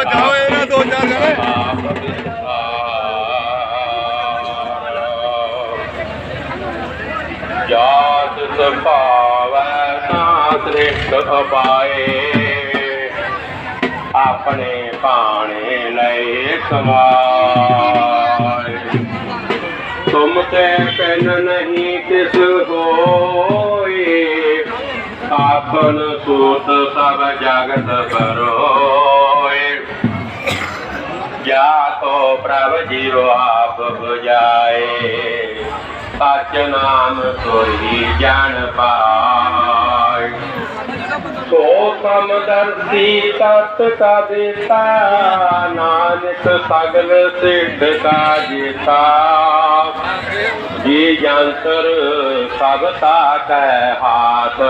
ਓ ਜਾਓ ਇਹਨਾਂ ਆਪਣੇ ਪਾਣੇ ਲੈ ਸਮਾਏ ਤੁਮ ਤੇ ਪੈਨ ਨਹੀਂ ਕਿਸ ਹੋਏ। ਆਖਣ ਸੂਤ ਸਭ ਜਗਤ ਕਰੋ ਜਾ ਪ੍ਰਭ ਜੀਵ ਆਪ 부ਜਾਏ ਸਚ ਨਾਮ ਕੋਈ ਜਾਣ ਪਾਏ। ਸੋ ਸਮਦਰਸੀ ਤਤ ਕਾ ਦੇਤਾ, ਨਾਨਕ ਸਗਲ ਸਿੱਧ ਕਾ ਜੀਤਾ। ਜੀ ਜੰਤਰ ਸਭ ਤਾ ਕੈ ਹਾਥ।